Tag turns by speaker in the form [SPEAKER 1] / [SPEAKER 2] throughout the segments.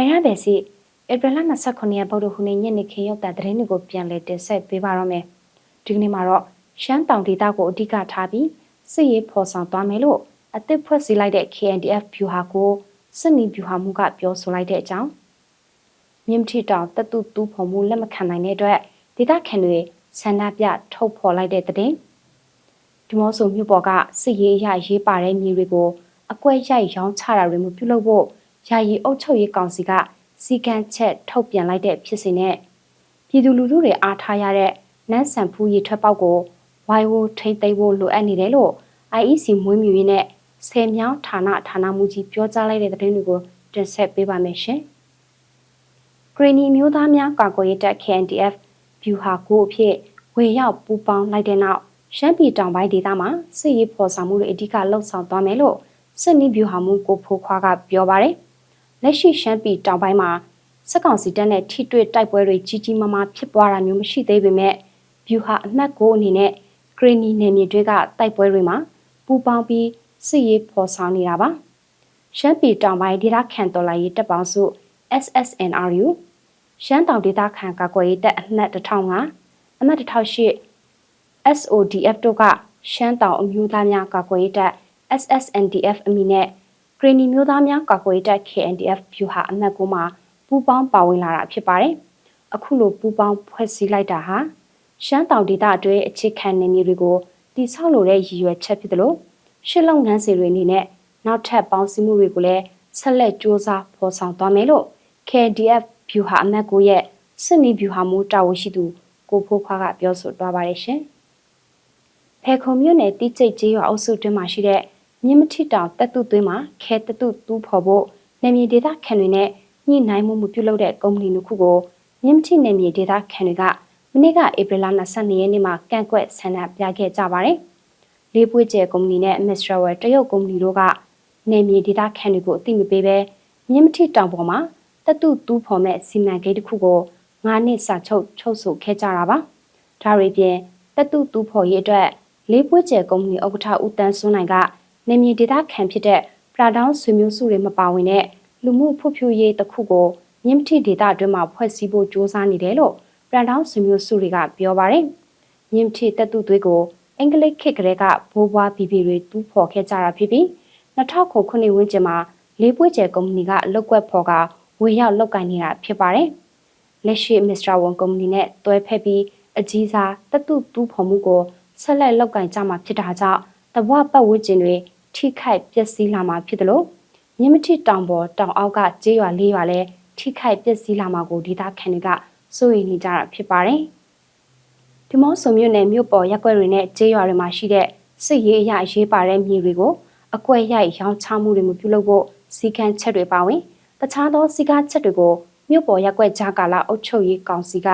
[SPEAKER 1] ပေရပဲစီဧပြီလ29ရက်ဗုဒ္ဓဟူးနေ့ညနေခင်းရောက်တဲ့သတင်းတွေကိုပြန်လည်တင်ဆက်ပေးပါတော့မယ်ဒီကနေ့မှာတော့ရှမ်းတောင်ဒေသကိုအဓိကထားပြီးစစ်ရေးဖော်ဆောင်သွားမယ်လို့အသစ်ဖွဲ့စည်းလိုက်တဲ့ KNDF ဗျူဟာကိုစစ်နီဗျူဟာမှုကပြောဆိုလိုက်တဲ့အကြောင်းမြင့်ထီတောင်တတုတူးဖော်မှုလက်မခံနိုင်တဲ့အတွက်ဒေသခံတွေဆန္ဒပြထုတ်ဖော်လိုက်တဲ့တဲ့ဒီမောဆိုမြို့ပေါ်ကစစ်ရေးအရရေးပါတဲ့မြေတွေကိုအကွက်ရိုက်ရောင်းချတာတွေမျိုးပြုလုပ်ဖို့ ယာယီအုပ်ချုပ်ရေးကောင်စီကစီကံချက်ထုတ်ပြန်လိုက်တဲ့ဖြစ်စဉ်နဲ့ပြည်သူလူထုတွေအားထားရတဲ့နန်းဆန်ဖူးရီထွက်ပေါက်ကိုဝိုင်းဝန်းထိမ့်သိမ်းဖို့လိုအပ်နေတယ်လို့ IEC မွေးမြူရေးနဲ့ဆယ်မြောင်းဌာနဌာနမှူးကြီးပြောကြားလိုက်တဲ့သတင်းတွေကိုတင်ဆက်ပေးပါမယ်ရှင်။ဂရီနီမျိုးသားများကာကွယ်ရေးတပ် KNDF ဗျူဟာကိုအဖြစ်ဝေရောက်ပူးပေါင်းလိုက်တဲ့နောက်ရှမ်းပြည်တောင်ပိုင်းဒေသမှာစစ်ရေးဖော်ဆောင်မှုတွေအဓိကလှုပ်ဆောင်သွားမယ်လို့စစ်နီးဗျူဟာမှုကိုဖိုးခွားကပြောပါတယ်။ လက်ရှိရှမ်းပြည်တောင်ပိုင်းမှာစစ်ကောင်စီတပ်နဲ့ထိတွေ့တိုက်ပွဲတွေကြီးကြီးမားမားဖြစ်ပွားတာမျိုးမရှိသေးပေမဲ့ဗျူဟာအမှတ်ကိုအနေနဲ့ဂရီနီနယ်မြေတွေကတိုက်ပွဲတွေမှာပူးပေါင်းပြီးစစ်ရေးဖော်ဆောင်နေတာပါရှမ်းပြည်တောင်ပိုင်းဒေသခံတော်လှန်ရေးတပ်ပေါင်းစု SSNRU ရှမ်းတောင်ဒေသခံကာကွယ်ရေးတပ်အမှတ်1005အမှတ်1008 SODF တို့ကရှမ်းတောင်အမျိုးသားများကာကွယ်ရေးတပ် SSNDF အမည်နဲ့ ဂရီနီမျိုးသားများကာကွယ်ရေးတပ် KNDF ဗျူဟာအမှတ်ကိုမှာပူးပေါင်းပါဝင်လာတာဖြစ်ပါတယ်။အခုလိုပူးပေါင်းဖွဲ့စည်းလိုက်တာဟာရှမ်းတောင်ဒေသအတွင်းအခြေခံနေမျိုးတွေကိုတိဆောက်လိုတဲ့ရည်ရွယ်ချက်ဖြစ်တယ်လို့ရှစ်လုပ်ငန်းစီတွေအနေနဲ့နောက်ထပ်ပေါင်းစည်းမှုတွေကိုလည်းဆက်လက်စ조사ဖော်ဆောင်သွားမယ်လို့ KDF ဗျူဟာအမတ်ကိုရဲ့စစ်နီဗျူဟာမှုတာဝန်ရှိသူကိုဖိုးခွားကပြောဆိုသွားပါတယ်ရှင်။ဖေခုံမြို့နယ်တိကျိတ်ကျေးရွာအုပ်စုတွင်းမှာရှိတဲ့ မြင်းမထီတောင်တက်တုသွင်းမှာခဲတတုတူးဖော်ဖို့နေမြေဒေသခံတွေနဲ့ညှိနှိုင်းမှုမှုပြုလုပ်တဲ့ကုမ္ပဏီတစ်ခုကိုမြင်းမထီနေမြေဒေသခံတွေကမနေ့ကဧပြီလ22ရက်နေ့မှာကန့်ကွက်ဆန္ဒပြခဲ့ကြပါတယ်။လေးပွေးကျဲကုမ္ပဏီနဲ့ Mistrawell တရုတ်ကုမ္ပဏီတို့ကနေမြေဒေသခံတွေကိုအသိမပေးဘဲမြင်းမထီတောင်ပေါ်မှာတတုတူးဖော်မဲ့စီမံကိန်းတစ်ခုကို9နှစ်စာချုပ်ချုပ်ဆိုခဲ့ကြတာပါ။ဒါရီပြင်တတုတူးဖော်ရေးအတွက်လေးပွေးကျဲကုမ္ပဏီဥက္ကဋ္ဌဦးတန်းစွန်းနိုင်က နေမြေဒေသခံဖြစ်တဲ့ပရာဒေါင်းဆွေမျိုးစုတွေမပါဝင်တဲ့လူမှုဖွံ့ဖြိုးရေးတစ်ခုကိုမြင်းမထီဒေသအတွင်းမှာဖွဲ့စည်းဖို့စ조사နေတယ်လို့ပရန်တောင်းဆွေမျိုးစုတွေကပြောပါတယ်။မြင်းမထီတက်သူသွေးကိုအင်္ဂလိပ်ခေတ်ကလေးကဘိုးဘွားဘီဘီတွေတူးဖော်ခဲ့ကြတာဖြစ်ပြီး2009ခုနှစ်ဝန်းကျင်မှာလေးပွေးကျဲကုမ္ပဏီကလုတ်ကွက်ဖော်ကဝေရောက်လုတ်ကင်နေတာဖြစ်ပါတယ်။လက်ရှိမစ္စတာဝန်ကုမ္ပဏီနဲ့တွဲဖက်ပြီးအကြီးစားတက်သူတူးဖော်မှုကိုဆက်လက်လုတ်ကင်ကြမှာဖြစ်တာကြောင့်တဘွားပတ်ဝန်းကျင်တွေ ထိခိုက်ပျက်စီးလာမှာဖြစ်တယ်လို့မြင်းမထီတောင်ပေါ်တောင်အောက်ကကျေးရွာလေးရွာလဲထိခိုက်ပျက်စီးလာမှာကိုဒေသခံတွေကစိုးရိမ်နေကြတာဖြစ်ပါတယ်။ဒီမော့ဆုံမြို့နယ်မြို့ပေါ်ရက်ွက်တွေနဲ့ကျေးရွာတွေမှာရှိတဲ့စစ်ရေးအရာရေးပါတဲ့မြေတွေကိုအကွက်ရိုက်ရောင်းချမှုတွေမပြုလုပ်ဖို့စီကံချက်တွေပါဝင်တခြားသောစီကားချက်တွေကိုမြို့ပေါ်ရက်ွက်ကြားကာလအုပ်ချုပ်ရေးကောင်စီက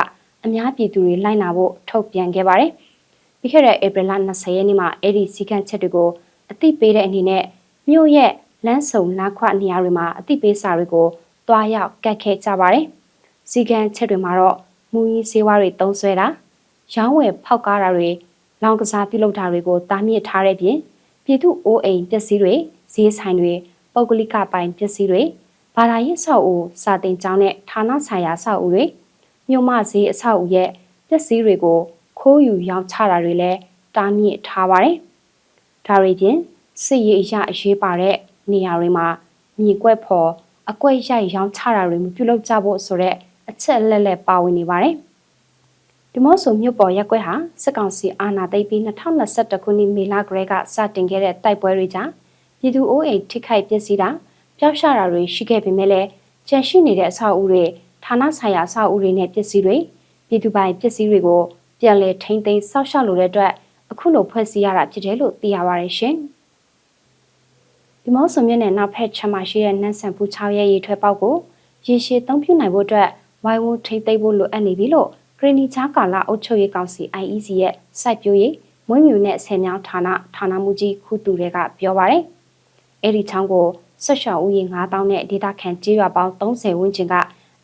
[SPEAKER 1] အများပြည်သူတွေလိုက်နာဖို့ထုတ်ပြန်ခဲ့ပါတယ်။ပြီးခဲ့တဲ့ဧပြီလ20ရက်နေ့မှာအဲ့ဒီစီကံချက်တွေကို အသိပေးတဲ့အနေနဲ့မြို့ရဲ့လမ်းဆုံနားခွနေရာတွေမှာအသိပေးစာတွေကိုတွားရောက်ကတ်ခဲ့ကြပါတယ်။စီကံချက်တွေမှာတော့မူကြီးစေဝါတွေတုံးဆွဲတာရောင်းဝယ်ဖောက်ကားတာတွေလောင်ကစားပြုလုပ်တာတွေကိုတားမြစ်ထားတဲ့ပြင်ပြည်သူအိုးအိမ်ပစ္စည်းတွေဈေးဆိုင်တွေပုဂ္ဂလိကပိုင်ပစ္စည်းတွေဘာသာရေးဆောက်ဦးစာတင်ကျောင်းနဲ့ဌာနဆိုင်ရာဆောက်ဦးတွေမြို့မဈေးအဆောက်ဦးရဲ့ပစ္စည်းတွေကိုခိုးယူရောင်းချတာတွေလည်းတားမြစ်ထားပါတယ်။ ဒါတွေပြင်စစ်ရေးအရာအရေးပါတဲ့နေရာတွေမှာမြေကွက်ဖော်အကွက်ရိုက်ရောင်းချတာတွေမပြုလုပ်ကြဖို့ဆိုတဲ့အချက်လက်လက်ပါဝင်နေပါတယ်။ဒီမော့ဆိုမြို့ပေါ်ရက်ကွက်ဟာစစ်ကောင်စီအာဏာသိမ်းပြီး2021ခုနှစ်မေလကလေးကစတင်ခဲ့တဲ့တိုက်ပွဲတွေကြောင့်ပြည်သူအိုးအိမ်ထိခိုက်ပျက်စီးတာပျောက်ရှတာတွေရှိခဲ့ပေမဲ့လည်းကျန်ရှိနေတဲ့အဆောက်အဦတွေဌာနဆိုင်ရာအဆောက်အဦတွေနဲ့ပစ္စည်းတွေပြည်သူပိုင်ပစ္စည်းတွေကိုပြန်လည်ထိန်းသိမ်းစောင့်ရှောက်လိုတဲ့အတွက် အခုလိုဖွဲ့စည်းရတာဖြစ်တယ်လို့သိရပါတယ်ရှင်။ဒီမော့ဆုံမြို့နယ်နောက်ဖက်ချမ်းမရှိတဲ့နန်းဆန်ဖူး6ရဲ့ရေထွက်ပေါက်ကိုရေရှည်သုံးပြုနိုင်ဖို့အတွက်ဝိုင်းဝန်းထိမ့်သိမ်းဖို့လိုအပ်နေပြီလို့ဂရနီချာကာလာအုပ်ချုပ်ရေးကောင်စီ IEC ရဲ့စိုက်ပျိုးရေးမွေးမြူနဲ့ဆယ်မြောင်းဌာနဌာနမှူးကြီးခုတူတွေကပြောပါရယ်အဲ့ဒီချောင်းကိုဆက်ရှောင်းဦးရေ9000နဲ့ဒေတာခန်ကြေးရွာပေါင်း30ဝန်းကျင်က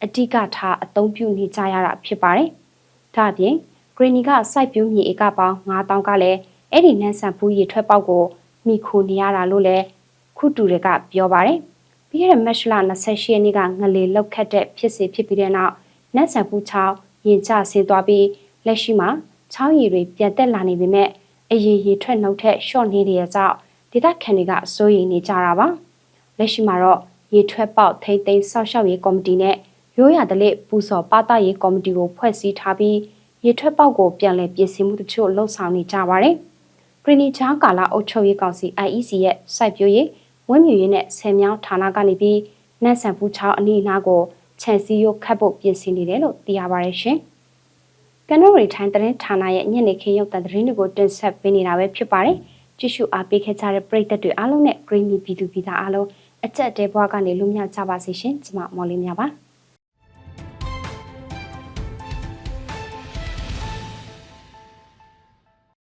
[SPEAKER 1] အတိကထားအသုံးပြုနေကြရတာဖြစ်ပါတယ်။ဒါအပြင် ဂရနီကစိုက်ပျိုးမြေဧကပေါင်း9000ကလည်းအဲ့ဒီနန်းဆန်ဖူးရေထွက်ပေါက်ကိုမိခိုနေရတာလို့လည်းခုတူတွေကပြောပါတယ်ပြီးခဲ့တဲ့မတ်လ28ရက်နေ့ကငလေလောက်ခတ်တဲ့ဖြစ်စီဖြစ်ပြီးတဲ့နောက်နတ်ဆန်ပူချောင်းရင်ကျဆင်းသွားပြီးလက်ရှိမှာချောင်းရည်တွေပြန်တက်လာနေပေမဲ့အရေးရည်ထွက်နှုတ်ထက်ရှော့နေတဲ့ကြောင့်ဒေသခံတွေကစိုးရိမ်နေကြတာပါလက်ရှိမှာတော့ရေထွက်ပေါက်ထိမ့်သိမ်းဆောက်ရှောက်ရေးကော်မတီနဲ့ရိုးရတလက်ပူစော်ပသရေးကော်မတီကိုဖွဲ့စည်းထားပြီး ရေထွက်ပေါက်ကိုပြန်လည်ပြင်ဆင်မှုတချို့လှုပ်ဆောင်နေကြပါတယ်။ပရီနီချာကာလာအုပ်ချုပ်ရေးကောင်စီ IEC ရဲ့စိုက်ပျိုးရေးဝင်းမြူရေးနဲ့ဆယ်မြောင်းဌာနကနေပြီးနတ်ဆန်ပူချောင်းအနီးအနားကိုခြံစည်းရိုးခတ်ဖို့ပြင်ဆင်နေတယ်လို့သိရပါတယ်ရှင်။ကနော်ရီထိုင်းသတင်းဌာနရဲ့ညနေခင်းရုပ်သံသတင်းတွေကိုတင်ဆက်ပေးနေတာပဲဖြစ်ပါတယ်။ကြည့်ရှုအားပေးခဲ့ကြတဲ့ပရိသတ်တွေအားလုံးနဲ့ Green Me ပြည်သူပြည်သားအားလုံးအကြက်တဲဘွားကနေလွတ်မြောက်ကြပါစေရှင်။ကျွန်မမော်လေးများပါ။